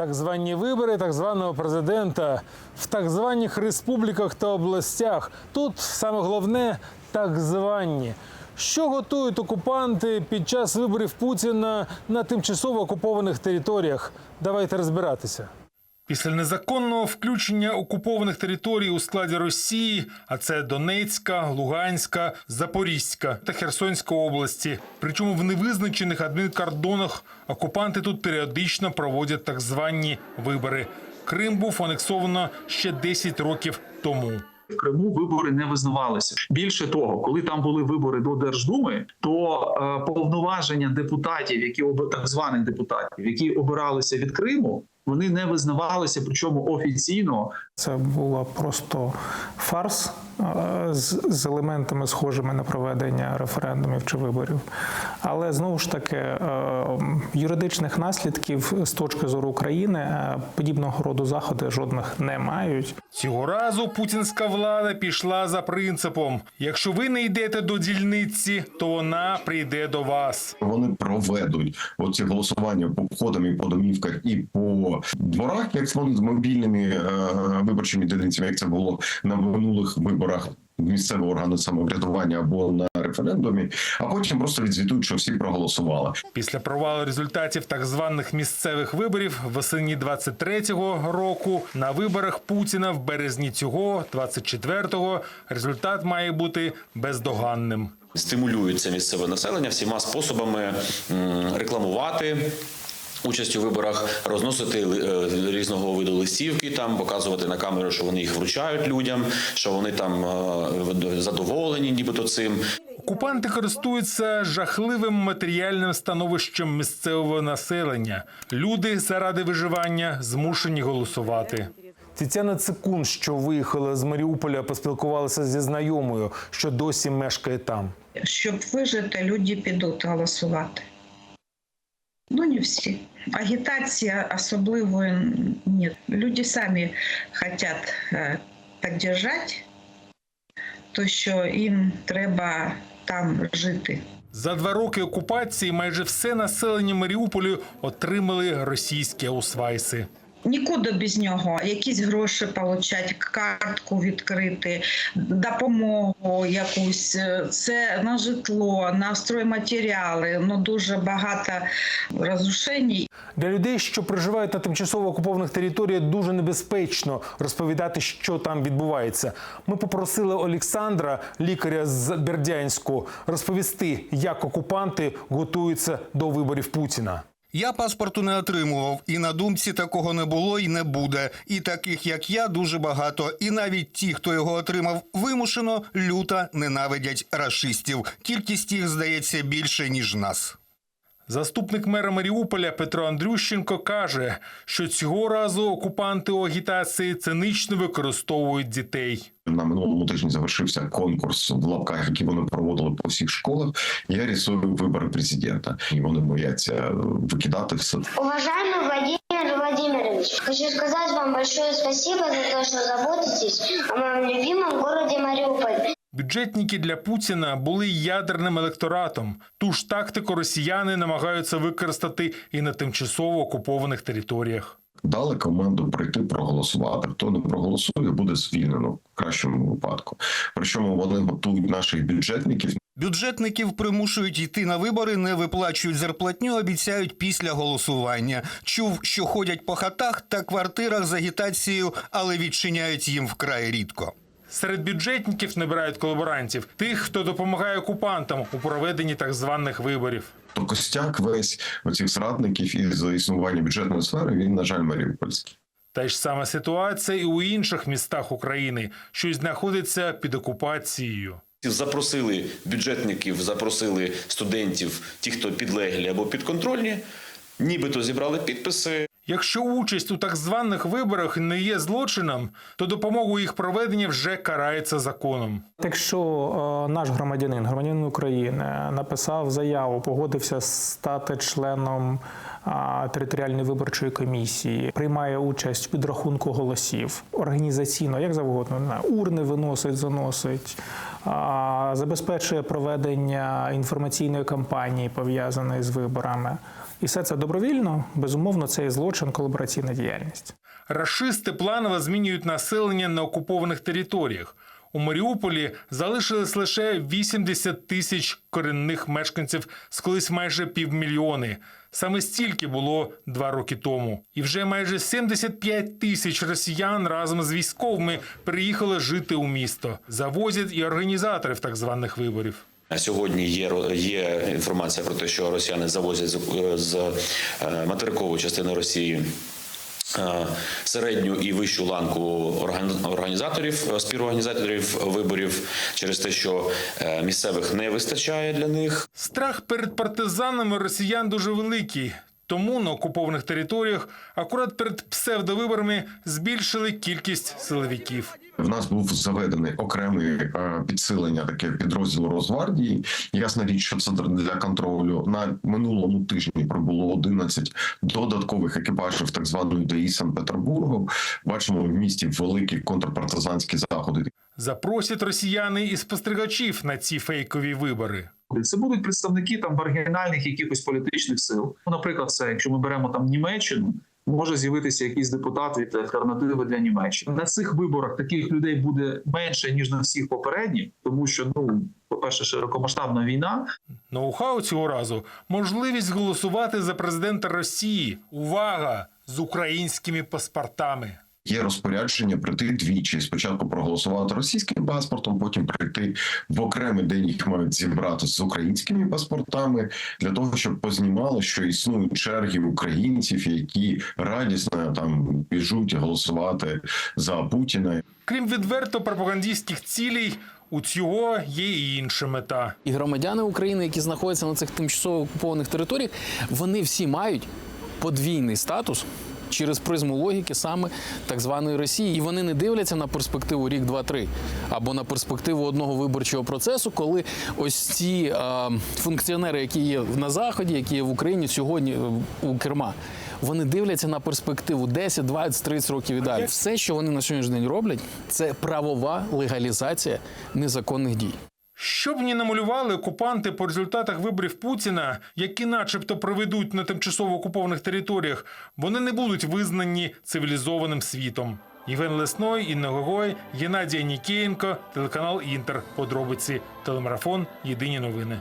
Так звані вибори так званого президента в так званих республіках та областях. Тут саме головне так звані. Що готують окупанти під час виборів Путіна на тимчасово окупованих територіях? Давайте розбиратися. Після незаконного включення окупованих територій у складі Росії, а це Донецька, Луганська, Запорізька та Херсонська області. Причому в невизначених адмінкордонах окупанти тут періодично проводять так звані вибори. Крим був анексовано ще 10 років тому. В Криму вибори не визнавалися. Більше того, коли там були вибори до Держдуми, то е, повноваження депутатів, які так званих депутатів, які обиралися від Криму, вони не визнавалися, причому офіційно Це було просто фарс е, з, з елементами, схожими на проведення референдумів чи виборів. Але знову ж таки, е, юридичних наслідків з точки зору України е, подібного роду заходи жодних не мають. Цього разу путінська влада пішла за принципом: якщо ви не йдете до дільниці, то вона прийде до вас. Вони проведуть оці голосування по входам і по домівках і по дворах, як вони з мобільними е, виборчими дільницями, як це було на минулих виборах місцевого органу самоврядування або на референдумі, а потім просто відзвітують, що всі проголосували. Після провалу результатів так званих місцевих виборів восені 23-го року на виборах Путіна в березні цього 24-го результат має бути бездоганним. стимулюється місцеве населення всіма способами рекламувати. Участь у виборах розносити е, різного виду листівки, там показувати на камеру, що вони їх вручають людям, що вони там е, задоволені, нібито цим. Окупанти користуються жахливим матеріальним становищем місцевого населення. Люди заради виживання змушені голосувати. Тетяна Цикун, що виїхала з Маріуполя, поспілкувалася зі знайомою, що досі мешкає там. Щоб вижити, люди підуть голосувати. Ну, не всі. Агітація особливої ні. Люди самі хочуть е, підтримати, то що їм треба там жити. За два роки окупації майже все населення Маріуполю отримали російські аусвайси. Нікуди без нього. Якісь гроші отримати, картку відкрити, допомогу якусь. е, Це на житло, на стройматеріали. Ну дуже багато розрушень. Для людей, що проживають на тимчасово окупованих територіях, дуже небезпечно розповідати, що там відбувається. Ми попросили Олександра, лікаря з Бердянську, розповісти, як окупанти готуються до виборів Путіна. Я паспорту не отримував, і на думці такого не було і не буде. І таких, як я, дуже багато. І навіть ті, хто його отримав вимушено, люто ненавидять рашистів. Кількість їх здається більше ніж нас. Заступник мера Маріуполя Петро Андрющенко каже, що цього разу окупанти у агітації цинично використовують дітей. На минулому тижні завершився конкурс в лапках, який вони проводили по всіх школах. Я рисую вибори президента, і вони бояться викидати все. Уважаемый Владимир Владимирович, хочу сказать вам большое спасибо за то, что заботитесь о моем любимом городе Мариуполь. Бюджетники для Путіна були ядерним електоратом. Ту ж тактику росіяни намагаються використати і на тимчасово окупованих територіях. Дали команду прийти проголосувати. Хто не проголосує, буде звільнено в кращому випадку. Причому вони готують наших бюджетників Бюджетників примушують йти на вибори, не виплачують зарплатню, обіцяють після голосування. Чув, що ходять по хатах та квартирах з агітацією, але відчиняють їм вкрай рідко. Серед бюджетників набирають колаборантів, тих, хто допомагає окупантам у проведенні так званих виборів. то костяк весь оцих зрадників із існування бюджетної сфери. Він на жаль маріупольський. Та ж сама ситуація і у інших містах України, що й знаходяться під окупацією. Запросили бюджетників, запросили студентів, ті, хто підлеглі або підконтрольні, нібито зібрали підписи. Якщо участь у так званих виборах не є злочином, то допомога у їх проведенні вже карається законом. Якщо е, наш громадянин, громадянин України, написав заяву, погодився стати членом а, територіальної виборчої комісії, приймає участь в підрахунку голосів організаційно, як завгодно, не урни виносить, заносить, а, забезпечує проведення інформаційної кампанії, пов'язаної з виборами. І все це добровільно, безумовно, це і злочин, колабораційна діяльність. Рашисти планово змінюють населення на окупованих територіях. У Маріуполі залишилось лише 80 тисяч корінних мешканців з колись майже півмільйони. Саме стільки було два роки тому. І вже майже 75 тисяч росіян разом з військовими приїхали жити у місто. Завозять і організаторів так званих виборів. Сьогодні є є інформація про те, що росіяни завозять з, з е, материкової частини Росії. е, Середню і вищу ланку орган- організаторів, е, співорганізаторів виборів через те, що е, місцевих не вистачає для них. Страх перед партизанами росіян дуже великий. Тому на окупованих територіях акурат перед псевдовиборами збільшили кількість силовиків. В нас був заведений окремий е, підсилення таке підрозділ Росгвардії. Ясна річ, що це для контролю на минулому тижні прибуло 11 додаткових екіпажів так званої ДАІ Санкт-Петербургу. Бачимо в місті великі контрпартизанські заходи. Запросять росіяни і спостерігачів на ці фейкові вибори. Це будуть представники там маргінальних якихось політичних сил. Ну, наприклад, це якщо ми беремо там Німеччину. Може з'явитися якийсь депутат від альтернативи для Німеччини. На цих виборах таких людей буде менше ніж на всіх попередніх, тому що ну, по-перше, широкомасштабна війна. Ноу-хау цього разу можливість голосувати за президента Росії. Увага! З українськими паспортами. Є розпорядження прийти двічі. Спочатку проголосувати російським паспортом, потім прийти в окремий день їх мають зібрати з українськими паспортами для того, щоб познімали, що існують черги українців, які радісно там біжуть голосувати за Путіна. Крім відверто пропагандистських цілей, у цього є і інша мета. І громадяни України, які знаходяться на цих тимчасово окупованих територіях, вони всі мають подвійний статус. Через призму логіки саме так званої Росії, і вони не дивляться на перспективу рік, два, три або на перспективу одного виборчого процесу, коли ось ці е, функціонери, які є на заході, які є в Україні сьогодні е, у керма, вони дивляться на перспективу 10, 20, 30 років і далі. Все, що вони на сьогоднішній день роблять, це правова легалізація незаконних дій. Щоб ні намалювали окупанти по результатах виборів Путіна, які, начебто, проведуть на тимчасово окупованих територіях, вони не будуть визнані цивілізованим світом. Євген Лесной, Інна Гогой, Геннадія Нікієнко, телеканал Інтер. Подробиці телемарафон. Єдині новини.